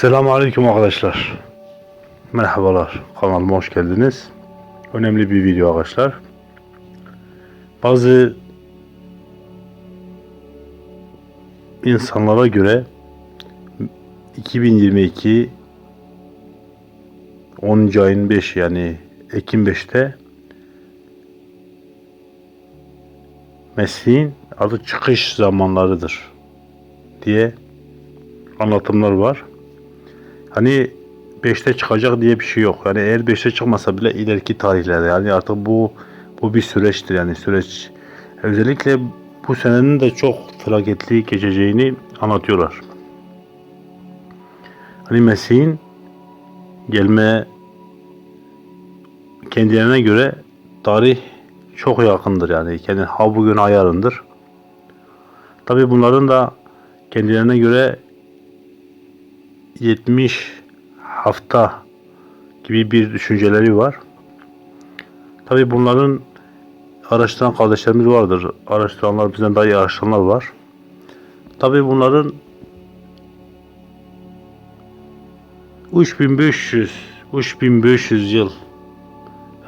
Selamun Aleyküm arkadaşlar. Merhabalar. Kanalıma hoş geldiniz. Önemli bir video arkadaşlar. Bazı insanlara göre 2022 10. ayın 5 yani Ekim 5'te Mesih'in artık çıkış zamanlarıdır diye anlatımlar var. Hani 5'te çıkacak diye bir şey yok. Yani eğer 5'te çıkmasa bile ileriki tarihlerde yani artık bu bu bir süreçtir yani süreç. Özellikle bu senenin de çok felaketli geçeceğini anlatıyorlar. Hani Mesih'in gelme kendilerine göre tarih çok yakındır yani. Kendi ha bugün ha yarındır. Tabi bunların da kendilerine göre 70 hafta gibi bir düşünceleri var. Tabi bunların araştıran kardeşlerimiz vardır. Araştıranlar bizden daha iyi araştıranlar var. Tabi bunların 3500 3500 yıl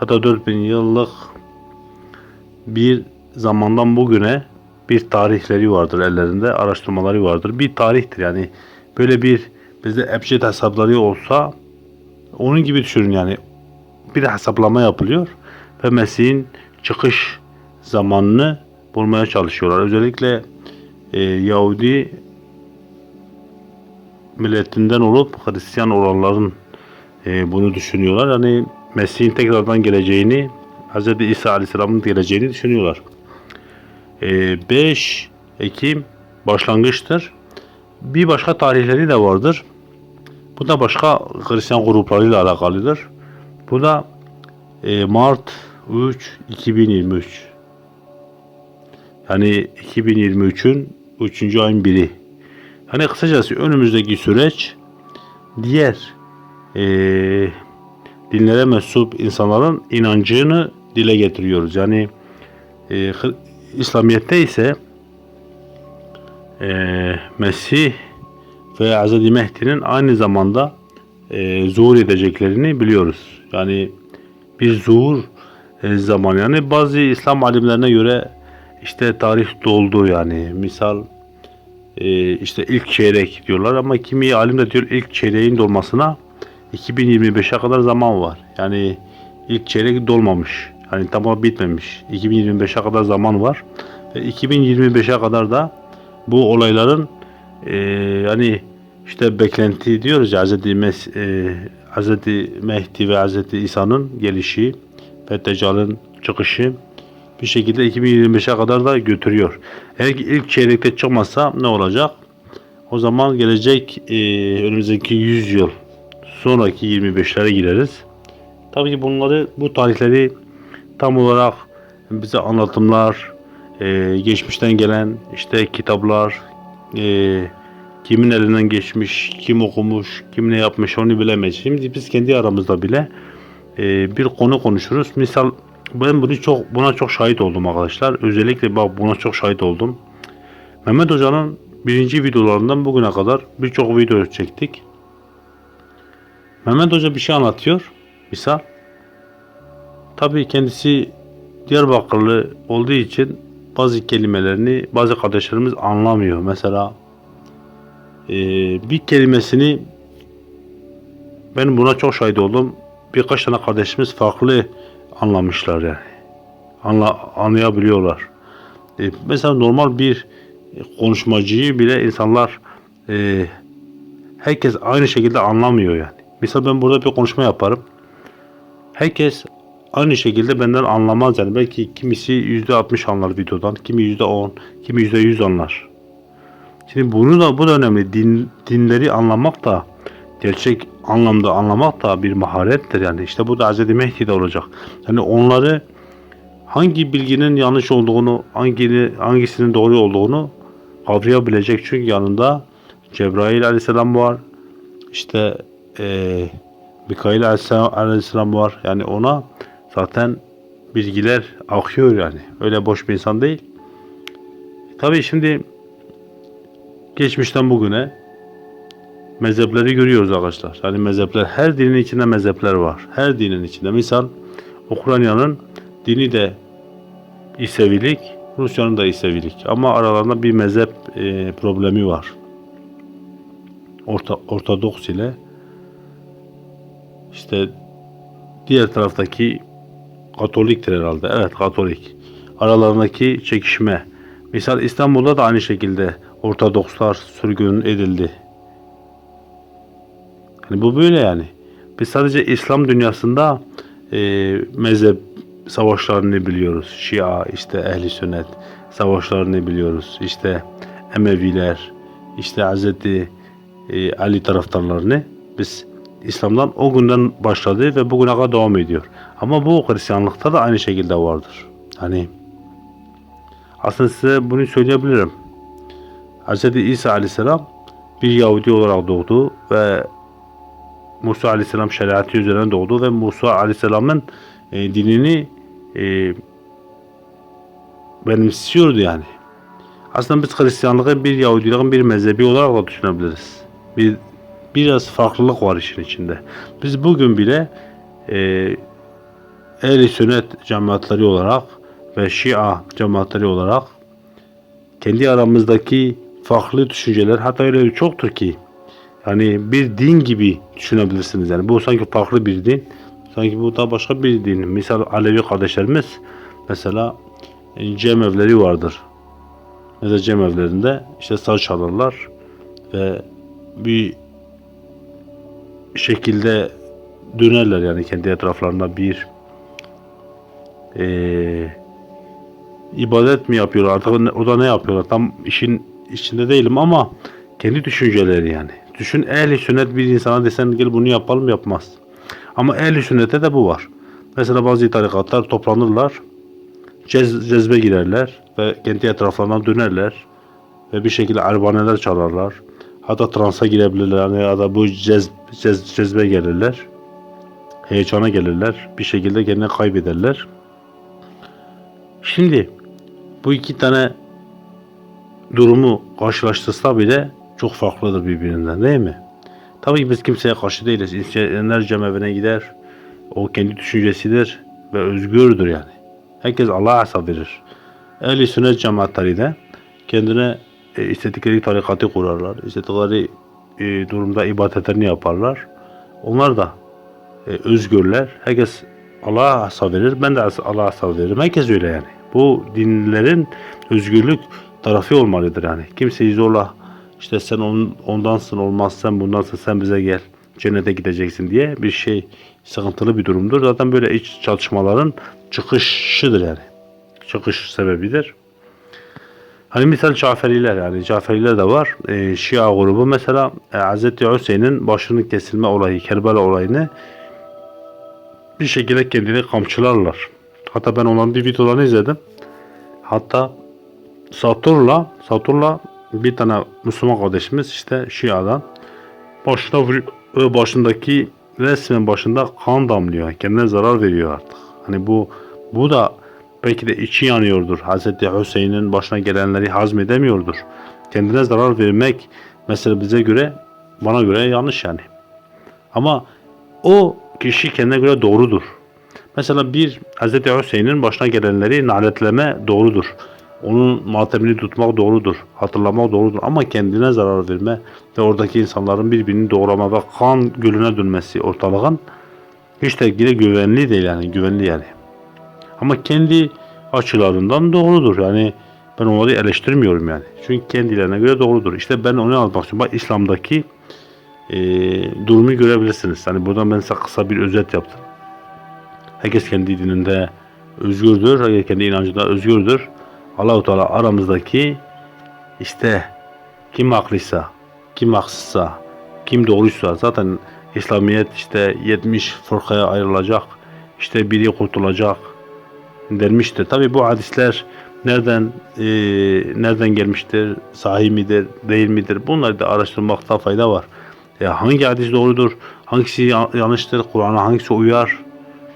ya da 4000 yıllık bir zamandan bugüne bir tarihleri vardır ellerinde, araştırmaları vardır. Bir tarihtir yani. Böyle bir bizde ebced hesapları olsa onun gibi düşünün yani. Bir hesaplama yapılıyor ve Mesih'in çıkış zamanını bulmaya çalışıyorlar. Özellikle e, Yahudi milletinden olup Hristiyan olanların e, bunu düşünüyorlar. Yani Mesih'in tekrardan geleceğini, Hz. İsa Aleyhisselam'ın geleceğini düşünüyorlar. E, 5 Ekim başlangıçtır. Bir başka tarihleri de vardır. Bu da başka Hristiyan gruplarıyla alakalıdır. Bu da e, Mart 3 2023. Yani 2023'ün 3. ayın biri. Hani kısacası önümüzdeki süreç diğer e, dinlere mensup insanların inancını dile getiriyoruz. Yani e, İslamiyet'te ise e, Mesih ve Hz. Mehdi'nin aynı zamanda e, zuhur edeceklerini biliyoruz. Yani bir zuhur e, zamanı. Yani bazı İslam alimlerine göre işte tarih doldu yani. Misal e, işte ilk çeyrek diyorlar ama kimi alim de diyor ilk çeyreğin dolmasına 2025'e kadar zaman var. Yani ilk çeyrek dolmamış. Hani tamam bitmemiş. 2025'e kadar zaman var. Ve 2025'e kadar da bu olayların e, hani işte beklenti diyoruz ya Hz. Mes, e, Hz. Mehdi ve Hz. İsa'nın gelişi ve Deccal'ın çıkışı bir şekilde 2025'e kadar da götürüyor. Eğer ilk çeyrekte çıkmazsa ne olacak? O zaman gelecek e, önümüzdeki 100 yıl sonraki 25'lere gireriz. Tabii ki bunları bu tarihleri tam olarak bize anlatımlar, e, geçmişten gelen işte kitaplar, e, kimin elinden geçmiş, kim okumuş, kim ne yapmış onu bilemeyiz. Şimdi biz kendi aramızda bile e, bir konu konuşuruz. Misal ben bunu çok buna çok şahit oldum arkadaşlar. Özellikle bak buna çok şahit oldum. Mehmet Hoca'nın birinci videolarından bugüne kadar birçok video çektik. Mehmet Hoca bir şey anlatıyor. Misal. Tabii kendisi Diyarbakırlı olduğu için bazı kelimelerini bazı kardeşlerimiz anlamıyor. Mesela e, bir kelimesini ben buna çok şahit oldum. Birkaç tane kardeşimiz farklı anlamışlar yani. Anla, anlayabiliyorlar. E, mesela normal bir konuşmacıyı bile insanlar e, herkes aynı şekilde anlamıyor yani. Mesela ben burada bir konuşma yaparım. Herkes aynı şekilde benden anlamaz yani. Belki kimisi %60 anlar videodan, kimi %10, kimi %100 anlar. Şimdi bunu da bu da önemli. Din, dinleri anlamak da gerçek anlamda anlamak da bir maharettir yani. İşte bu da Hz. Mehdi'de olacak. Yani onları hangi bilginin yanlış olduğunu, hangi hangisinin doğru olduğunu kavrayabilecek çünkü yanında Cebrail aleyhisselam var. İşte eee Mikail aleyhisselam var. Yani ona zaten bilgiler akıyor yani. Öyle boş bir insan değil. Tabii şimdi geçmişten bugüne mezhepleri görüyoruz arkadaşlar. Yani mezhepler her dinin içinde mezhepler var. Her dinin içinde. Misal Ukrayna'nın dini de İsevilik, Rusya'nın da İsevilik. Ama aralarında bir mezhep e, problemi var. Orta, Ortodoks ile işte diğer taraftaki Katoliktir herhalde. Evet Katolik. Aralarındaki çekişme. Misal İstanbul'da da aynı şekilde Ortodokslar sürgün edildi. Hani bu böyle yani. Biz sadece İslam dünyasında e, mezhep savaşlarını biliyoruz. Şia, işte ehli sünnet savaşlarını biliyoruz. İşte Emeviler, işte Hz. e, Ali taraftarlarını biz İslam'dan o günden başladı ve bugüne kadar devam ediyor. Ama bu Hristiyanlıkta da aynı şekilde vardır. Hani aslında size bunu söyleyebilirim. Hz. İsa Aleyhisselam bir Yahudi olarak doğdu ve Musa Aleyhisselam şeriatı üzerine doğdu ve Musa Aleyhisselam'ın e, dinini e, benimsiyordu yani. Aslında biz Hristiyanlığı bir Yahudiliğin bir mezhebi olarak da düşünebiliriz. Bir biraz farklılık var işin içinde. Biz bugün bile e, Ehl-i Sünnet cemaatleri olarak ve Şia cemaatleri olarak kendi aramızdaki farklı düşünceler hatta öyle çoktur ki yani bir din gibi düşünebilirsiniz yani. Bu sanki farklı bir din sanki bu da başka bir din. Misal Alevi kardeşlerimiz mesela e, cem evleri vardır. Mesela cem evlerinde işte saz çalarlar ve bir şekilde dönerler yani kendi etraflarında bir eee ibadet mi yapıyorlar? Artık o- o da ne yapıyorlar? Tam işin içinde değilim ama kendi düşünceleri yani. Düşün ehli sünnet bir insana desen gel bunu yapalım yapmaz. Ama ehli sünnete de bu var. Mesela bazı tarikatlar toplanırlar, cez, cezbe girerler ve kendi etraflarına dönerler ve bir şekilde arbaneler çalarlar. Hatta transa girebilirler yani ya da bu cez, cez, cezbe gelirler. Heyecana gelirler. Bir şekilde kendini kaybederler. Şimdi bu iki tane durumu karşılaştırsa bile çok farklıdır birbirinden değil mi? Tabii ki biz kimseye karşı değiliz. İnsanlar cemevine gider. O kendi düşüncesidir ve özgürdür yani. Herkes Allah'a hesap verir. Ehl-i sünnet cemaatleri de kendine e, istedikleri tarikatı kurarlar. İstedikleri e, durumda ibadetlerini yaparlar. Onlar da e, özgürler. Herkes Allah'a hesap verir. Ben de Allah'a hesap veririm. Herkes öyle yani. Bu dinlerin özgürlük tarafı olmalıdır yani. Kimseyi zorla işte sen on, ondansın olmaz sen bundansın sen bize gel cennete gideceksin diye bir şey sıkıntılı bir durumdur. Zaten böyle iç çalışmaların çıkışıdır yani. Çıkış sebebidir. Hani misal Caferiler yani Caferiler de var. Ee, Şia grubu mesela e, Hz. Hüseyin'in başının kesilme olayı, Kerbela olayını bir şekilde kendini kamçılarlar. Hatta ben onların bir videolarını izledim. Hatta Saturla, Saturla bir tane Müslüman kardeşimiz işte Şia'dan başına başındaki resmen başında kan damlıyor. Kendine zarar veriyor artık. Hani bu bu da belki de içi yanıyordur. Hazreti Hüseyin'in başına gelenleri hazmedemiyordur. Kendine zarar vermek mesela bize göre bana göre yanlış yani. Ama o kişi kendine göre doğrudur. Mesela bir Hz. Hüseyin'in başına gelenleri naletleme doğrudur. Onun matemini tutmak doğrudur. Hatırlamak doğrudur. Ama kendine zarar verme ve oradaki insanların birbirini doğrama ve kan gölüne dönmesi ortalığın hiç de yine güvenli değil yani. Güvenli yani. Ama kendi açılarından doğrudur. Yani ben onları eleştirmiyorum yani. Çünkü kendilerine göre doğrudur. İşte ben onu anlatmak istiyorum. Bak İslam'daki e, durumu görebilirsiniz. Hani buradan ben size kısa bir özet yaptım. Herkes kendi dininde özgürdür. Herkes kendi inancında özgürdür. Allahu Teala aramızdaki işte kim haklıysa, kim haksızsa, kim doğruysa zaten İslamiyet işte 70 fırkaya ayrılacak. İşte biri kurtulacak denmiştir. Tabi bu hadisler nereden e, nereden gelmiştir, sahih midir, değil midir? Bunları da araştırmakta fayda var. E, hangi hadis doğrudur, hangisi ya- yanlıştır, Kur'an'a hangisi uyar,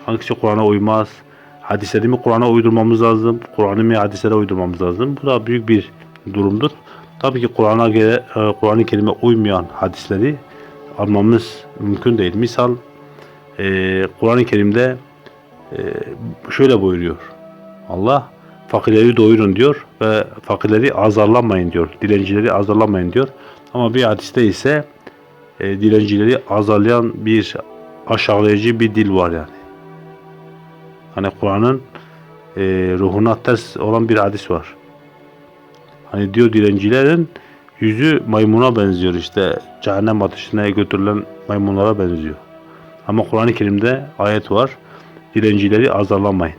hangisi Kur'an'a uymaz? Hadisleri mi Kur'an'a uydurmamız lazım, Kur'an'ı mı hadislere uydurmamız lazım? Bu da büyük bir durumdur. Tabii ki Kur'an'a göre, e, Kur'an-ı uymayan hadisleri almamız mümkün değil. Misal e, Kur'an-ı Kerim'de e, şöyle buyuruyor. Allah fakirleri doyurun diyor ve fakirleri azarlamayın diyor. Dilencileri azarlamayın diyor. Ama bir hadiste ise e, dilencileri azarlayan bir aşağılayıcı bir dil var yani. Hani Kur'an'ın e, ruhuna ters olan bir hadis var. Hani diyor dilencilerin yüzü maymuna benziyor işte cehennem ateşine götürülen maymunlara benziyor. Ama Kur'an-ı Kerim'de ayet var. Dilencileri azarlamayın.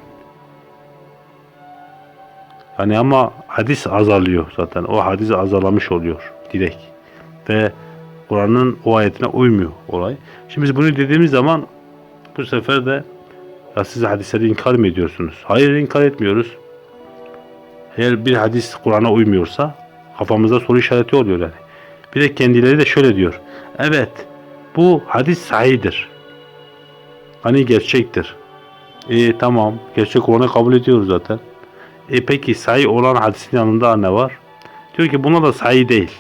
Yani ama hadis azarlıyor zaten. O hadis azarlamış oluyor direkt. Ve Kur'an'ın o ayetine uymuyor olay. Şimdi biz bunu dediğimiz zaman bu sefer de ya siz hadisleri inkar mı ediyorsunuz? Hayır inkar etmiyoruz. Eğer bir hadis Kur'an'a uymuyorsa kafamızda soru işareti oluyor yani. Bir de kendileri de şöyle diyor. Evet bu hadis sahidir. Hani gerçektir. E tamam gerçek olanı kabul ediyoruz zaten. E peki sahih olan hadisin yanında ne var? Diyor ki buna da sahih değil.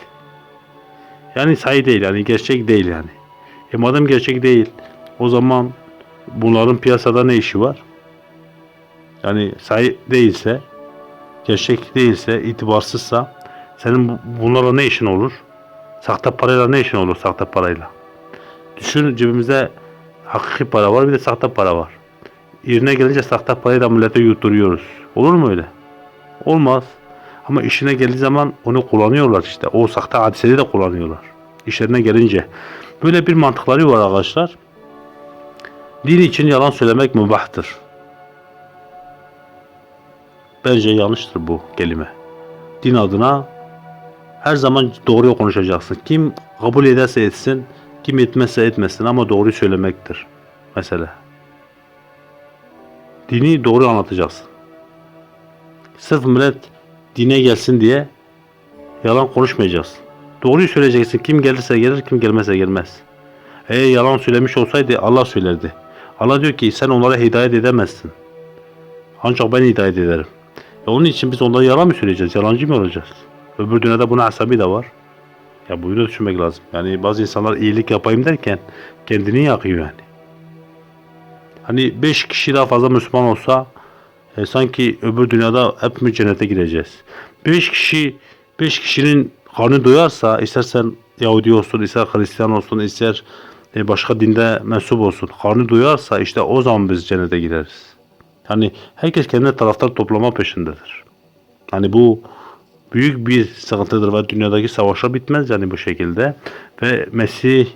Yani sahih değil yani gerçek değil yani. E madem gerçek değil o zaman bunların piyasada ne işi var? Yani sahih değilse gerçek değilse, itibarsızsa senin bu- bunlarla ne işin olur? Sahte parayla ne işin olur sahte parayla? Düşün cebimizde hakiki para var bir de sahte para var. Yerine gelince sahte parayı da millete yutturuyoruz. Olur mu öyle? Olmaz. Ama işine geldiği zaman onu kullanıyorlar işte. O sahte hadiseyi de kullanıyorlar. İşlerine gelince. Böyle bir mantıkları var arkadaşlar. Din için yalan söylemek mübahtır. Bence yanlıştır bu kelime. Din adına her zaman doğruyu konuşacaksın. Kim kabul ederse etsin, kim etmezse etmesin ama doğruyu söylemektir. Mesela. Dini doğru anlatacaksın. Sırf millet dine gelsin diye yalan konuşmayacaksın. Doğruyu söyleyeceksin. Kim gelirse gelir, kim gelmezse gelmez. Eğer yalan söylemiş olsaydı Allah söylerdi. Allah diyor ki sen onlara hidayet edemezsin. Ancak ben hidayet ederim. E onun için biz onlara yalan mı söyleyeceğiz? Yalancı mı olacağız? Öbür dünyada buna asabi de var. Ya bunu da düşünmek lazım. Yani bazı insanlar iyilik yapayım derken kendini yakıyor yani. Hani 5 kişi daha fazla Müslüman olsa e, sanki öbür dünyada hepimiz cennete gireceğiz. 5 kişi 5 kişinin karnı doyarsa istersen Yahudi olsun, ister Hristiyan olsun, ister e, başka dinde mensup olsun. Karnı doyarsa işte o zaman biz cennete gireriz. Hani herkes kendine taraftar toplama peşindedir. Hani bu büyük bir sıkıntıdır ve dünyadaki savaşlar bitmez yani bu şekilde. Ve Mesih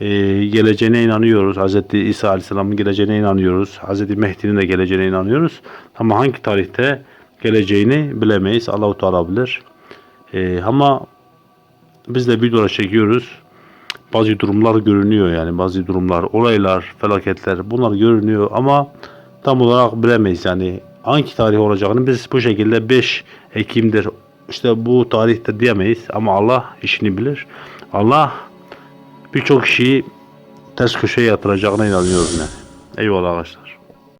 e, geleceğine inanıyoruz. Hz. İsa Aleyhisselam'ın geleceğine inanıyoruz. Hz. Mehdi'nin de geleceğine inanıyoruz. Ama hangi tarihte geleceğini bilemeyiz. Allahu Teala bilir. E, ama biz de videolar çekiyoruz. Bazı durumlar görünüyor yani bazı durumlar, olaylar, felaketler bunlar görünüyor ama tam olarak bilemeyiz yani hangi tarih olacağını biz bu şekilde 5 Ekim'dir işte bu tarihte diyemeyiz ama Allah işini bilir. Allah birçok kişiyi ters köşeye yatıracağına inanıyorum yani. Eyvallah arkadaşlar.